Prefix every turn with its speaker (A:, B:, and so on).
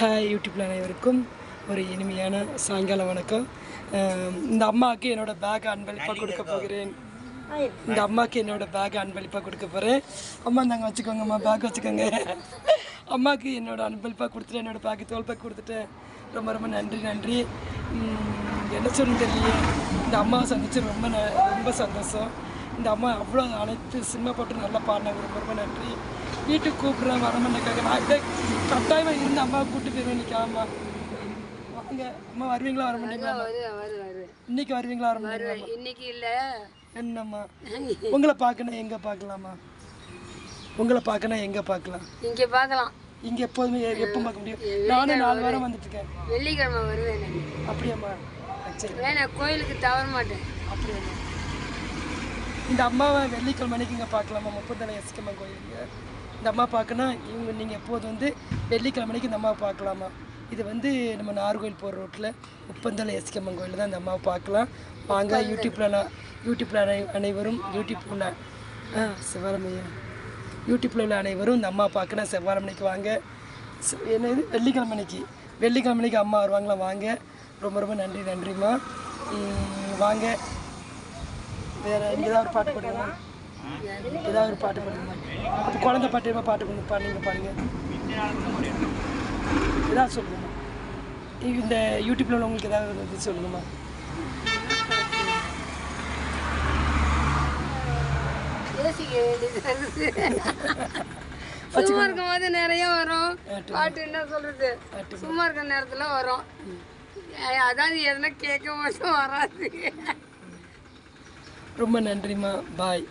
A: Hi யூடியூப்ல அனைவருக்கும் ஒரு இனிமையான சாயங்கால வணக்கம். இந்த அம்மாவுக்கு என்னோட பேக் அன்பளிப்பாக கொடுக்க போகிறேன். இந்த அம்மாவுக்கு என்னோட பேக் அன்பளிப்பாக கொடுக்க போகிறேன் அம்மா நாங்கள் வச்சுக்கோங்கம்மா பேக் வச்சுக்கோங்க. அம்மாவுக்கு என்னோட அன்பளிப்பாக கொடுத்துட்டு என்னோட பேக்கு தோல் பேக் கொடுத்துட்டேன். ரொம்ப ரொம்ப நன்றி நன்றி. என்ன சொல்லணும் தெரியலையே. இந்த அம்மாவை சந்திச்சு ரொம்ப ந- ரொம்ப சந்தோஷம். இந்த அம்மா அவ்வளோ அனைத்து சினிமா போட்டு நல்லா பாடினாங்க ரொம்ப ரொம்ப நன்றி. வீட்டுக்கு கூப்பிட்றேன் வரமண்டக்காக நான் இதை கட்டாயமாக இருந்து அம்மாவை கூப்பிட்டு போயிருவேன் இன்னைக்கு. ஆமா. வாங்க அம்மா வருவீங்களா வர மாட்டீங்களா இன்னைக்கு வருவீங்களா வர மாட்டீங்களா
B: இன்னைக்கு இல்ல.
A: என்னம்மா? உங்களை பார்க்கணும் எங்கே பார்க்கலாமா உங்களை பார்க்கணும் எங்கே பார்க்கலாம்?
B: இங்க பார்க்கலாம்.
A: இங்கே எப்போதுமே எப்போ பார்க்க முடியும்? நானும் நாலு வாரம் வந்துட்டு இருக்கேன்
B: வெள்ளிக்கிழமை வருவேன்.
A: அப்படியாம்மா. சரி.
B: நான் கோயிலுக்கு தவற மாட்டேன்.
A: அப்படியாம்மா. இந்த அம்மாவை வெள்ளிக்கிழமை அன்னைக்கு இங்கே பார்க்கலாமா? முப்பத்தலை எஸ்கம்மா கோயிலுங்க இந்த அம்மா பார்க்கணும் இவங்க நீங்கள் எப்போது வந்து வெள்ளிக்கிழமை அன்னைக்கு இந்த அம்மாவை பார்க்கலாமா? இது வந்து நம்ம நார்கோயில் போகிற ரோட்டில் முப்பந்தலை எஸ்கம்மன் கோயில் தான் இந்த அம்மாவை பார்க்கலாம். வாங்க யூடியூப்பில் நான் யூடியூப்பில் அனை அனைவரும் யூடியூப்பில் உள்ள ஆ சிவராமையா யூடியூப்பில் உள்ள அனைவரும் இந்த அம்மா பார்க்கணும். செவ்வாய் மணிக்கு வாங்க. ச- என்னது? வெள்ளிக்கிழமை அன்னைக்கு. வெள்ளிக்கிழமை அன்னைக்கு அம்மா வருவாங்களா? வாங்க. ரொம்ப ரொம்ப நன்றி நன்றிம்மா. வாங்க. வேற ஏதாவது ஒரு பாட்டு பாடுங்க. ஏதாவது ஒரு பாட்டு பாடுங்க. அப்போ குழந்தை பாட்டு ஏதாவது பாட்டு கொஞ்சம் பாடுங்க. பாருங்க ஏதாவது சொல்லுங்கம்மா. இந்த யூடியூப்ல உள்ளவங்களுக்கு ஏதாவது இது சொல்லுங்கம்மா.
B: சும்மா இருக்கும் போது நிறைய வரும். பாட்டு என்ன சொல்றது? சும்மா இருக்கிற நேரத்துல வரும். அதாவது எதனா கேட்க மட்டும் வராது.
A: ரொம்ப நன்றிம்மா. பாய்.